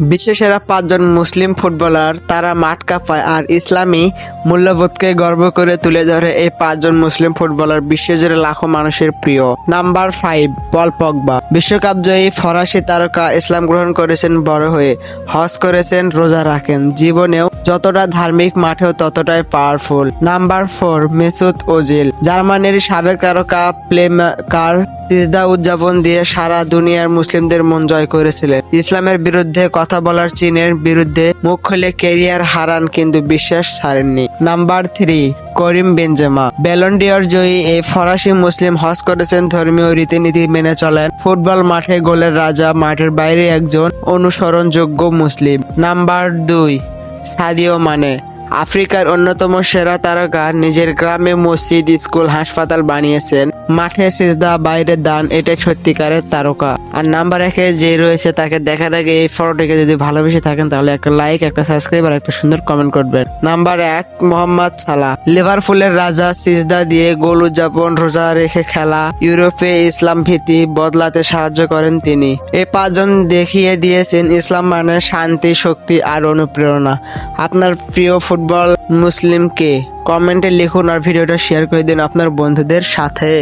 বিশ্বসেরা পাঁচজন মুসলিম ফুটবলার তারা মাঠ কাঁপায় আর ইসলামী মূল্যবোধকে গর্ব করে তুলে ধরে এই পাঁচজন মুসলিম ফুটবলার বিশ্বজুড়ে লাখো মানুষের প্রিয়। Number five, Paul Pogba. বিশ্বকাপ জয়ী ফরাসি তারকা ইসলাম গ্রহণ করেছেন বড় হয়ে, হজ করেছেন, রোজা রাখেন। জীবনেও যতটা ধার্মিক, মাঠেও ততটাই powerful. Number four, Mesut Ozil. জার্মানির সাবেক তারকা প্লেমেকার সিজদা উদযাপন দিয়ে সারা দুনিয়ার মুসলিমদের মন জয় করেছিলেন। ইসলামের বিরুদ্ধে কথা বলার চীনের বিরুদ্ধে মুখ খুলে কেরিয়ার হারান কিন্তু বিশ্বাস ছাড়েননি। Number three, Karim Benzema Ballon d'Or জয়ী এই ফরাসি মুসলিম হজ করেছেন ধর্মীয় রীতিনীতি মেনে চলেন। ফুটবল মাঠে গোলের রাজা, মাঠের বাইরে একজন অনুসরণযোগ্য মুসলিম। নাম্বার দুই, সাদিও মানে। আফ্রিকার অন্যতম সেরা তারকা নিজের গ্রামে মসজিদ, স্কুল, হাসপাতাল বানিয়েছেন। মাঠে সিজদা, বাইরে দান, এটাই সত্যিকারের তারকা। আর নাম্বার একে যে রয়েছে তাকে দেখার আগে এই ফটোটিকে যদি ভালোবেসে থাকেন, তাহলে একটা লাইক একটা সাবস্ক্রাইব আর একটা সুন্দর কমেন্ট করবেন। নাম্বার এক, মোহাম্মদ সালাহ। লিভারপুলের রাজা সিজদা দিয়ে গোল উদযাপন, রোজা রেখে খেলা, ইউরোপে ইসলাম ভীতি বদলাতে সাহায্য করেন তিনি। এই পাঁচজন দেখিয়ে দিয়েছেন ইসলাম মানে শান্তি, শক্তি আর অনুপ্রেরণা। আপনার প্রিয় ফুটবল মুসলিমকে কমেন্টে লিখুন আর ভিডিওটা শেয়ার করে দিন আপনার বন্ধুদের সাথে।